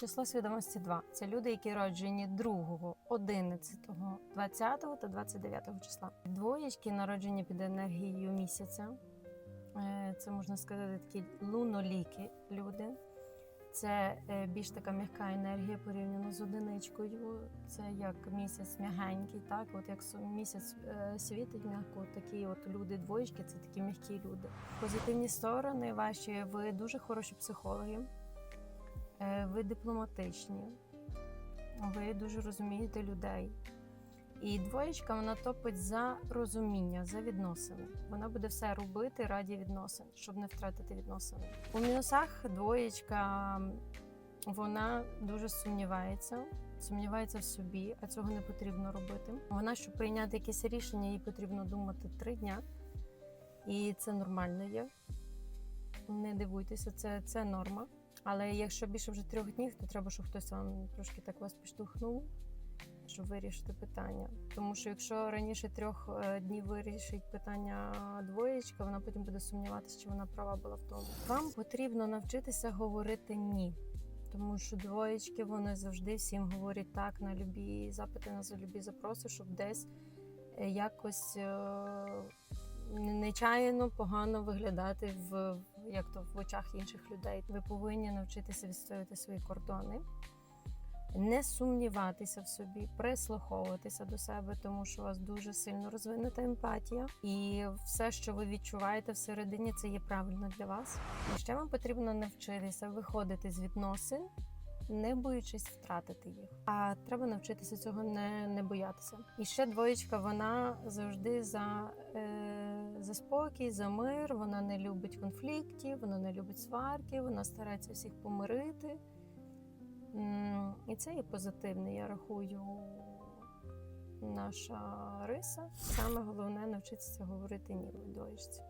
Число свідомості 2. Це люди, які роджені 2, 11, 20 та 29 числа. Двоєчки народжені під енергією місяця. Е, Це можна сказати такі луноліки люди. Це е, більш така м'яка енергія порівняно з одиничкою. Це як місяць м'ягенький, так от як місяць е, світить м'яко, такі от люди двоєчки це такі м'які люди. Позитивні сторони ваші, ви дуже хороші психологи, ви дипломатичні, ви дуже розумієте людей. І двоєчка вона топить за розуміння, за відносини. Вона буде все робити раді відносин, щоб не втратити відносини. У мінусах двоєчка вона дуже сумнівається, сумнівається в собі, а цього не потрібно робити. Вона, щоб прийняти якесь рішення, їй потрібно думати три дня, і це нормально є. Не дивуйтеся, це, це норма. Але якщо більше вже трьох днів, то треба, щоб хтось вам трошки так вас підштовхнув щоб вирішити питання. Тому що якщо раніше трьох е, днів вирішить питання двоєчка, вона потім буде сумніватися, чи вона права була в тому. Вам потрібно навчитися говорити ні. Тому що двоєчки вони завжди всім говорять так на любі запити, на любі запроси, щоб десь е, якось е, нечаянно погано виглядати в як то в очах інших людей. Ви повинні навчитися відстоювати свої кордони не сумніватися в собі, прислуховуватися до себе, тому що у вас дуже сильно розвинута емпатія, і все, що ви відчуваєте всередині, це є правильно для вас. І ще вам потрібно навчитися виходити з відносин. Не боючись втратити їх, а треба навчитися цього не, не боятися. І ще двоєчка, вона завжди за, е, за спокій, за мир. Вона не любить конфліктів, вона не любить сварки, вона старається всіх помирити. І це є позитивне, я рахую, наша риса. Саме головне навчитися говорити ні в двоєчці.